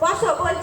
বসো বলি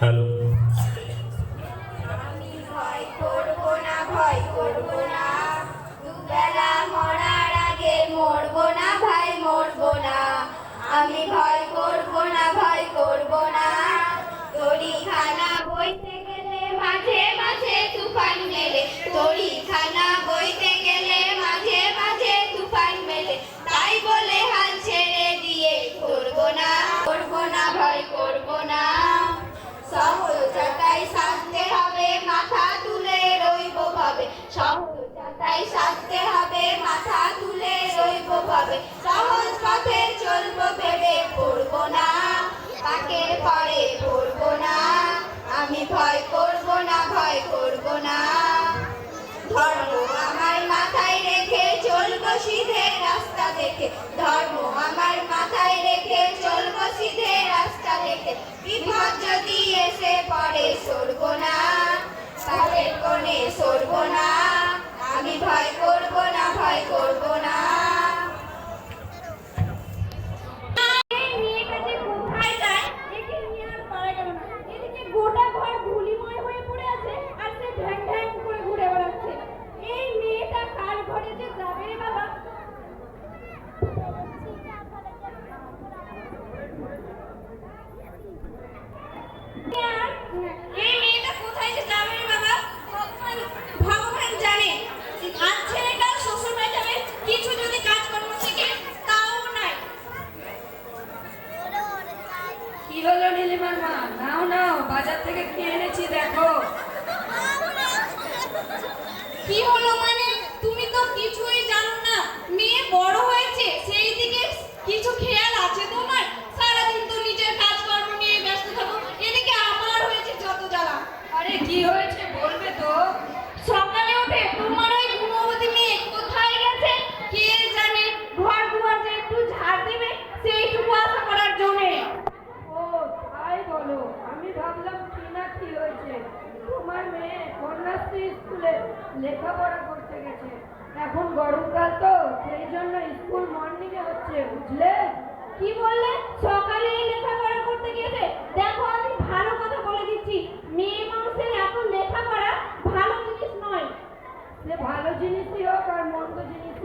Hello. শব্দ তাই সাজতে হবে, মাথা তুলে রইব ভাবে সহজ পথে চলবো ভেবে পড়ব না, পাকের পরে পড়ব না, আমি ভয় করব না, ভয় করব না। ধর্ম আমার মাথায় রেখে চলবো সিধে রাস্তা দেখে। ধর্ম আমার মাথায় রেখে চলবো সিধে রাস্তা দেখে। বিপদ যদি এসে পরে সরব না। পাশের কোণে সরব না। আমি ভয় করব না ভয় করব না।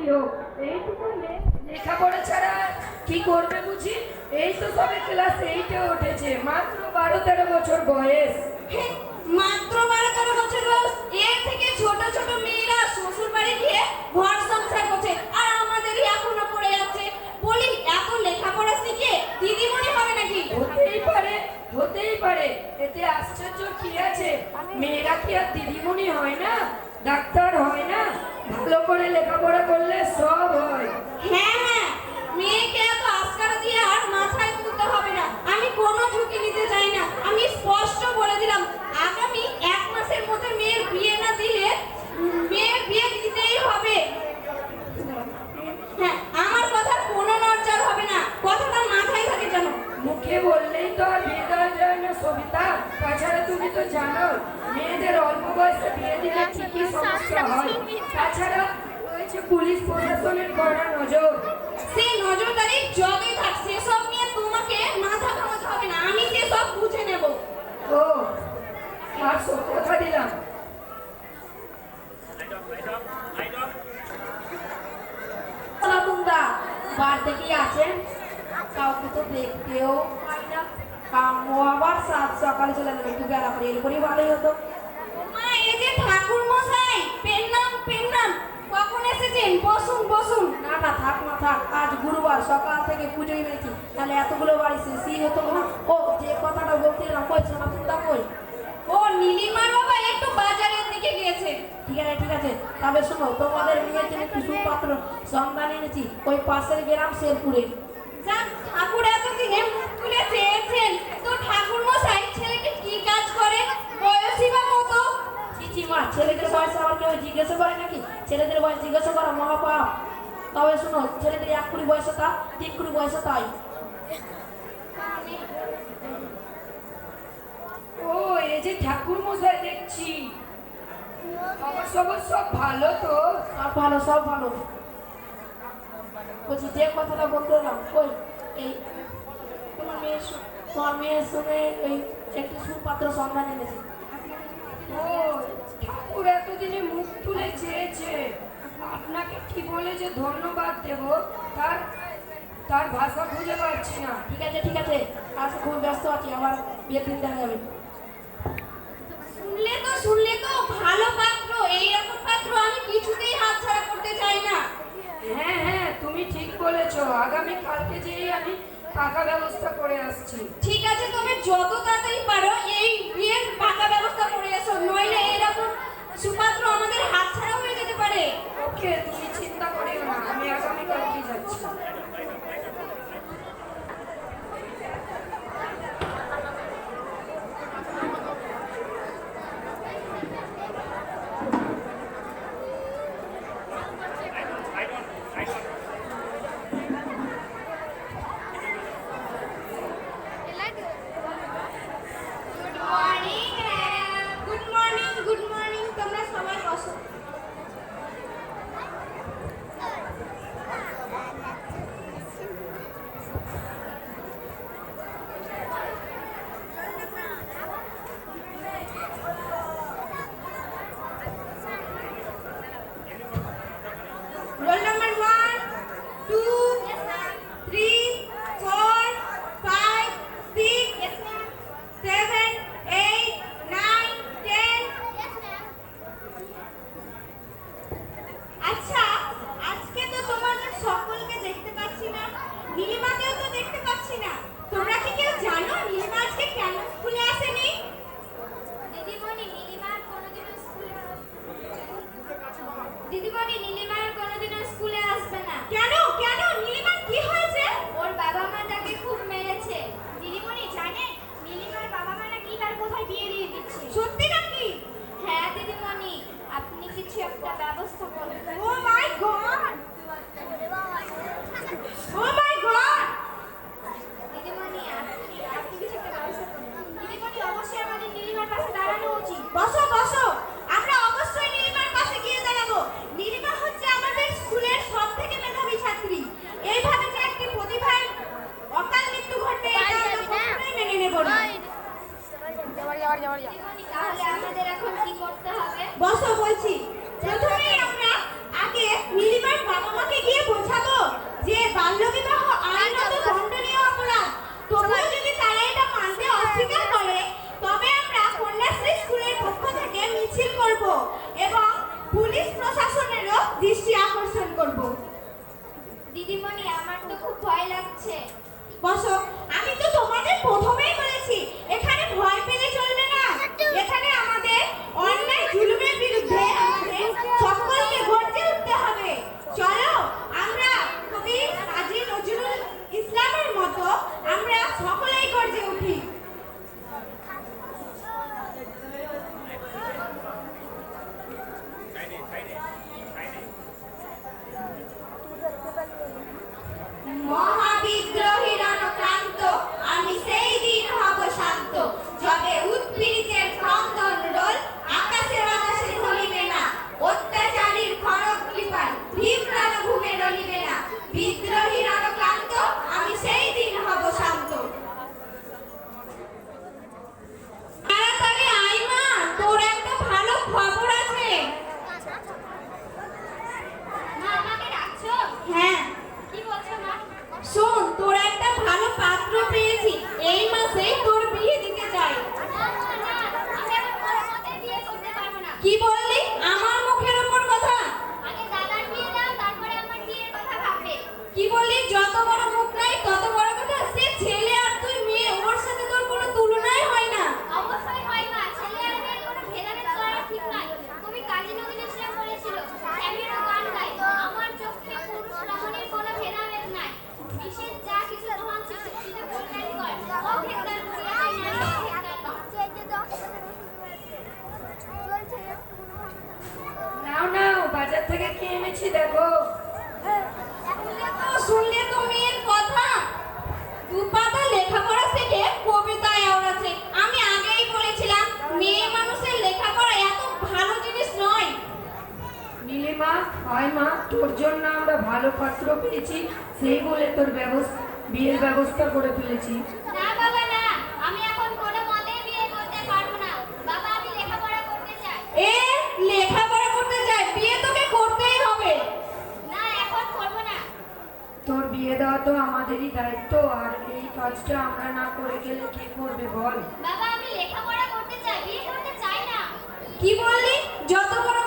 কি হোক এইটুকু ছাড়া কি করবে বুঝি? এই তো সবে ক্লাস এইটে উঠেছে মাত্র বারো তেরো বছর বয়স। মাত্র বারো তেরো বছর এর থেকে ছোট ছোট মেয়েরা শ্বশুর গিয়ে ঘর করছে আর আমাদেরই এখনও পড়ে যাচ্ছে। বলি এত লেখাপড়া শিখে দিদিমণি হবে নাকি? হতেই পারে হতেই পারে। এতে আশ্চর্য কি আছে? মেয়েরা কি আর দিদিমণি হয় না? ডাক্তার হয় না? ভালো করে লেখাপড়া করলে সব হয়। হ্যাঁ হ্যাঁ। মেয়েকে এত আজকাল দিয়ে আর মাথায় বাড়িতে আছেন কাউকে তো দেখতেও পাই না। কাম্য আবার সাত সকালে চলে যাবে একটু বেলা করে এর করেই ভালোই হতো। মা এই যে ঠাকুর মশাই পেন নাম পেন নাম কখন এসেছেন? বসুন বসুন। না না থাক না থাক আজ গুরুবার সকাল থেকে পুজোই তাহলে এতগুলো বাড়ি শেষই হতো না ও যে কথাটা বলছিলাম কই শোনা চিন্তা কই? ও নীলিমার বাবা একটু বাজারের দিকে গিয়েছে ঠিক আছে ঠিক আছে? তবে শোনো তোমাদের মেয়ের জন্য কিছু পাত্র সন্ধান এনেছি। ওই পাশের গ্রাম শেরপুরে। যাক ঠাকুর এতদিনে মুখ তুলে চেয়েছেন। তো ঠাকুর মশাই ছেলেকে কি কাজ করে? বয়সী বা মতো চিচি মা ছেলেদের বয়স আবার কেউ জিজ্ঞাসা করে নাকি? ছেলেদের বয়স জিজ্ঞাসা করা মহাপাপ। তবে শোনো ছেলেদের এক কুড়ি বয়সে তা তিন কুড়ি বয়সে তাই। ও এই যে ঠাকুর মশাই দেখছি। খবর সবর সব ভালো তো? সব ভালো সব ভালো। বলছি যে কথাটা বলতে এলাম ওই এই তোমার মেয়ের সু- তোমার মেয়ের সঙ্গে এই একটি সুপাত্র সন্ধান এনেছে। ও ঠাকুর এতদিনে মুখ তুলে চেয়েছে। আপনাকে কি বলে যে ধন্যবাদ দেব তার তার ভাষা খুঁজে পাচ্ছি না। ঠিক আছে ঠিক আছে। আজ খুব ব্যস্ত আছি আমার বিয়ের দিন দেখা যাবে। ভালো পাত্র এই রকম পাত্র আমি কিছুতেই হাতছাড়া করতে চাই না। হ্যাঁ হ্যাঁ তুমি ঠিক বলেছ। আগামী কালকে যেই আমি পাকা ব্যবস্থা করে আসছি। ঠিক আছে তুমি যত তাড়াতাড়ি পারো এই বিয়ের পাকা ব্যবস্থা করে এসো। নইলে এরকম সুপাত্র আমাদের হাতছাড়া হয়ে যেতে পারে। ওকে তুমি চিন্তা করিও না। করব এবং পুলিশ প্রশাসনেরও দৃষ্টি আকর্ষণ করব। দিদিমণি আমার তো খুব ভয় লাগছে। বসো আমি তো তোমাদের প্রথমেই হয় মা তোর জন্য আমরা ভালো পাত্র পেয়েছি সেই বলে তোর ব্যবস্থা বিয়ের ব্যবস্থা করে ফেলেছি। করতেই হবে। তোর বিয়ে দেওয়া তো আমাদেরই দায়িত্ব আর এই কাজটা আমরা না করে গেলে কি করবে বল। বাবা আমি লেখাপড়া করতে চাই বিয়ে করতে চাই না। কি বললি? যত বড়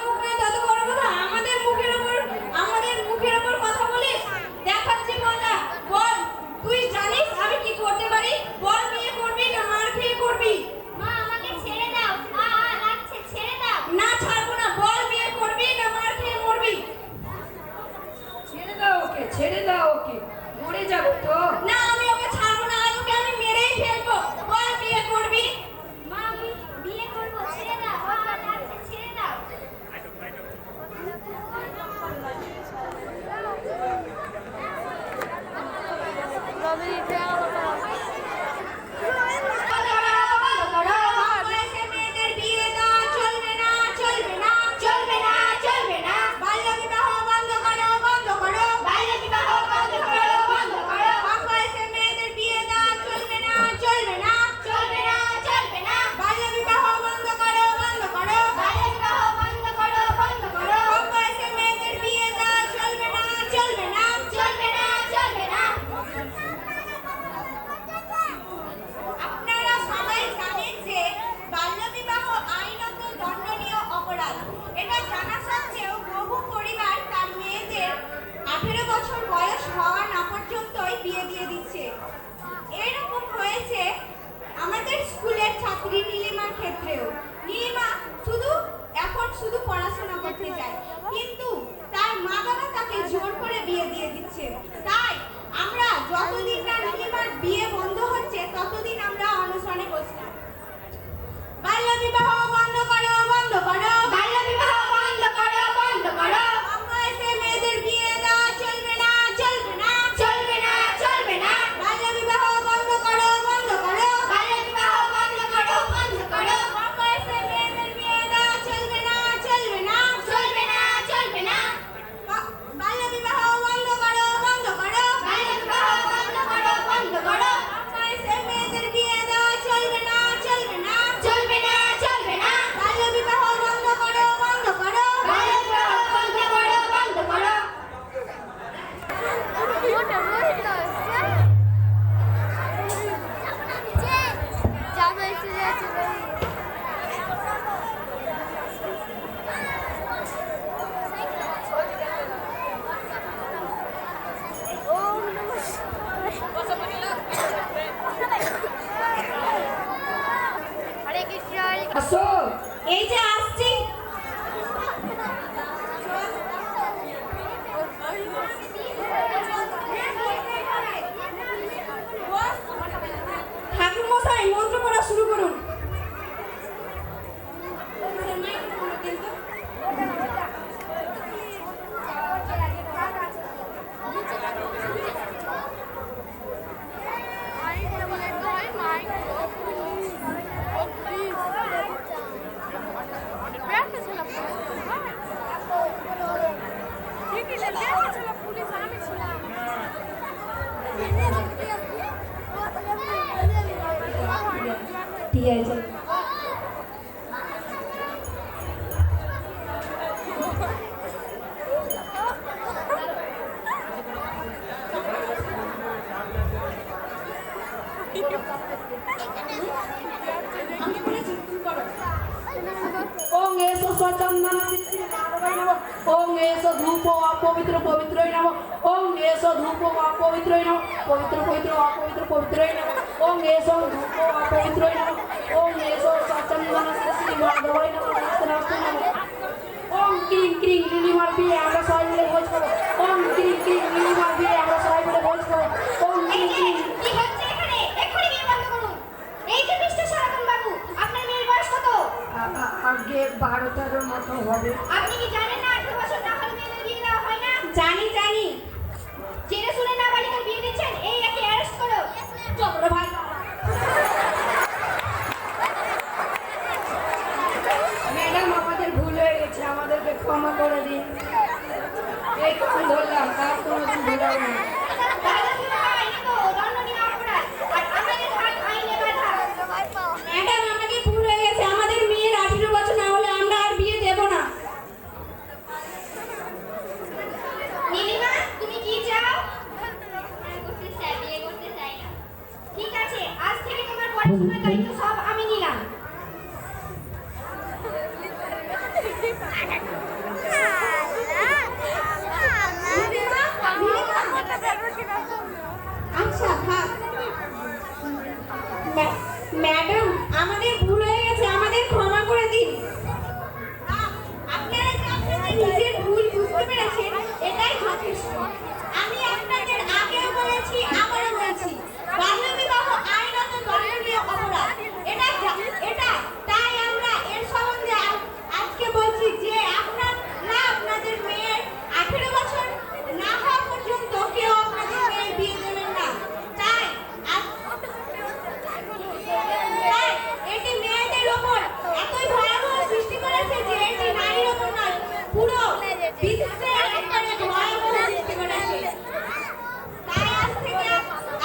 सकती है जब। पवित्र पवित्र पवित्र पवित्र पवित्र ओम पवित्र पवित्र पवित्र पवित्र पवित्र पवित्र पवित्र पवित्र नम। ओम पवित्र पवित्र पवित्र नम। আগে বারো তেরোর মতো হবে। আপনি কি জানেন না আঠারো বছর না হলে মেয়েদের বিয়ে দেওয়া হয় না? জানি জানি। জেনে শুনে না বালিকার বিয়ে দিচ্ছেন এই একে অ্যারেস্ট করো। চলো ভাই। ম্যাডাম আমাদের ভুল হয়ে গেছে আমাদেরকে ক্ষমা করে দিন। এই কান ধরলাম আর কোনোদিন ধরাবো না দাদাগিরি আইনে তো দণ্ডনীয় অপরাধ আর আমাদের হাত আইনে বাধা ম্যাডাম আমাদের ভুল হয়ে গেছে আমাদের মেয়ের আঠেরো বছর না হলে আমরা আর বিয়ে দেব না নীলিমা তুমি কি চাও করতে চাই বিয়ে করতে চাই না ঠিক আছে আজ থেকে তোমার পড়াশোনার দায়িত্ব সব আমি নিলাম আচ্ছা থাক ম্যা- ম্যাডাম আমাদের ভুল হয়ে গেছে আমাদের ক্ষমা করে দিন আপনারা যে আপনাদের নিজের ভুল বুঝতে পেরেছেন এটাই যথেষ্ট আমি আপনাদের আগেও বলেছি আবারও বলছি বাল্যবিবাহ আইনত দণ্ডনীয় অপরাধ এটা যা- এটা তাই আমরা এর সম্বন্ধে আ- আজকে বলছি যে আপনারা আপনাদের মেয়ের আঠেরো বছর না হওয়া পর্যন্ত কেউ আপনাদের মেয়ের বিয়ে দেবেন না তাই আজ- তাই এটি মেয়েদের ওপর এতই ভয়াবহ সৃষ্টি করেছে যে এটি নারীর ওপর নয় পুরো বিশ্বের একেবারে ভয়াবহ সৃষ্টি করেছে তাই আজ থেকে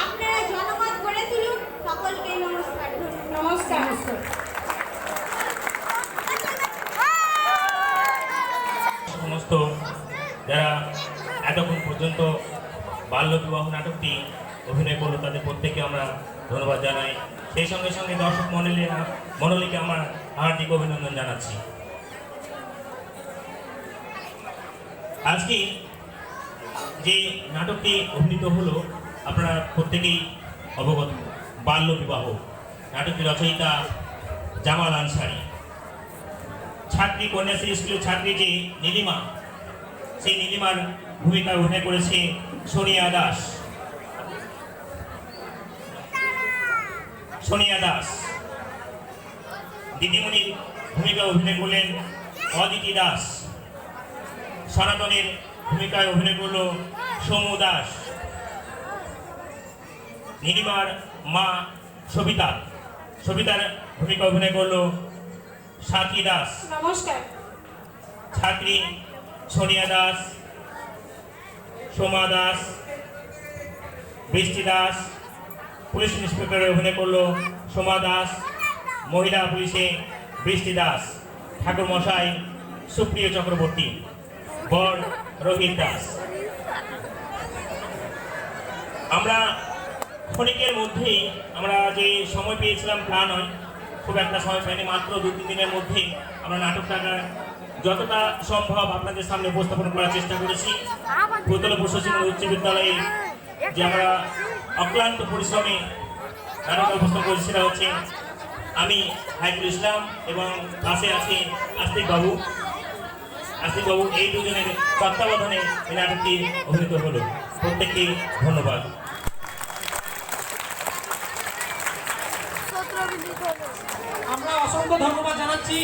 আপনারা জনমত গড়ে তুলুন সকলকে নমস্কার নমস্কার সমস্ত যারা এতক্ষণ পর্যন্ত বাল্য বিবাহ নাটকটি অভিনয় করল, তাদের প্রত্যেককে আমরা ধন্যবাদ জানাই। সেই সঙ্গে সঙ্গে দর্শক মণ্ডলী মণ্ডলীকে আমার হার্দিক অভিনন্দন জানাচ্ছি। আজকে যে নাটকটি অভিনীত হলো, আপনারা প্রত্যেকেই অবগত। বাল্য বিবাহ নাটকটি রচয়িতা জামাল আনসারি। ছাত্রী, কন্যাশ্রী স্কুলের ছাত্রী যে নীলিমা সেই নীলিমার ভূমিকায় অভিনয় করেছে সোনিয়া দাস। সোনিয়া দাস। দিদিমণির ভূমিকায় অভিনয় করলেন অদিতি দাস। সনাতনের ভূমিকায় অভিনয় করল সমু দাস। নীলিমার মা সবিতা। সবিতার ভূমিকা অভিনয় করল সাথী দাস। নমস্কার। ছাত্রী সোনিয়া দাস, সোমা দাস, বৃষ্টি দাস, পুলিশ ইন্সপেক্টরে অভিনয় করল সোমা দাস, মহিলা পুলিশে বৃষ্টি দাস, ঠাকুর মশাই, সুপ্রিয় চক্রবর্তী, বর রোহিত দাস। আমরা ক্ষণিকের মধ্যেই, আমরা যে সময় পেয়েছিলাম তা নয়, খুব একটা সময় পাইনি, মাত্র দু তিন দিনের মধ্যেই আমরা নাটকটাকে যতটা সম্ভব আপনাদের সামনে উপস্থাপন করার চেষ্টা করেছি। ভূতল প্রশাসন উচ্চ বিদ্যালয়ে যে আমরা অক্লান্ত পরিশ্রমে নাটক উপস্থাপন করেছি সেটা হচ্ছে আমি হাইকুল ইসলাম এবং পাশে আছে আস্তিক বাবু। আস্তিক বাবু এই দুজনের তত্ত্বাবধানে এই নাটকটি অভিনীত হলো। প্রত্যেককে ধন্যবাদ। আমরা অসংখ্য ধন্যবাদ জানাচ্ছি।